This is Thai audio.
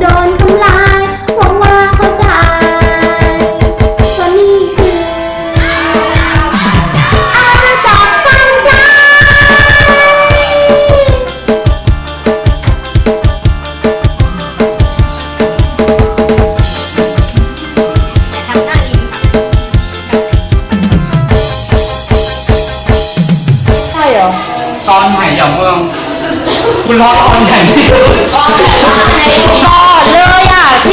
โดนทำลายหวังว่าเขาจะอานี่คืออาณาจักรฟังไทอย่าทำหน้าลิงค่ใช่หรอ ตอนไหนอย่าเมือง คุณรอตอนไหน ตอนไหน